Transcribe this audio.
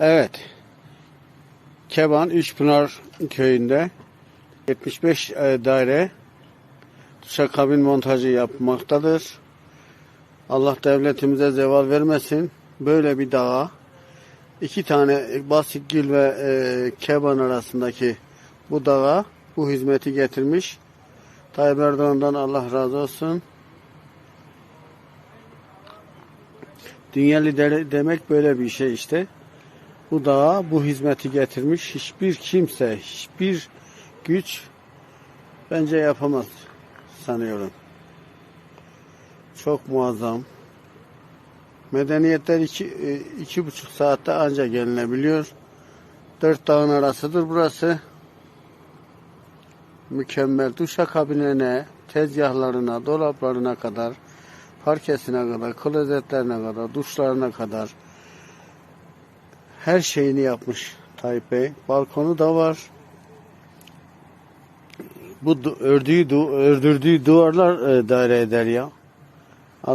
Evet. Keban Üçpınar köyünde 75 e, daire duşakabin montajı yapmaktadır. Allah devletimize zeval vermesin. Böyle bir dağa iki tane Basikgil ve e, Keban arasındaki bu dağa bu hizmeti getirmiş. Tayyip Erdoğan'dan Allah razı olsun. Dünya lideri demek böyle bir şey işte. Bu dağa bu hizmeti getirmiş. Hiçbir kimse, hiçbir güç bence yapamaz sanıyorum. Çok muazzam. Medeniyetler iki, e, iki buçuk saatte ancak gelinebiliyor. Dört dağın arasıdır burası. Mükemmel duşakabinine, tezgahlarına, dolaplarına kadar, parkesine kadar, klozetlerine kadar, duşlarına kadar her şeyini yapmış Tayyip Bey. Balkonu da var. Bu ördüğü, ördürdüğü duvarlar e, daire eder ya.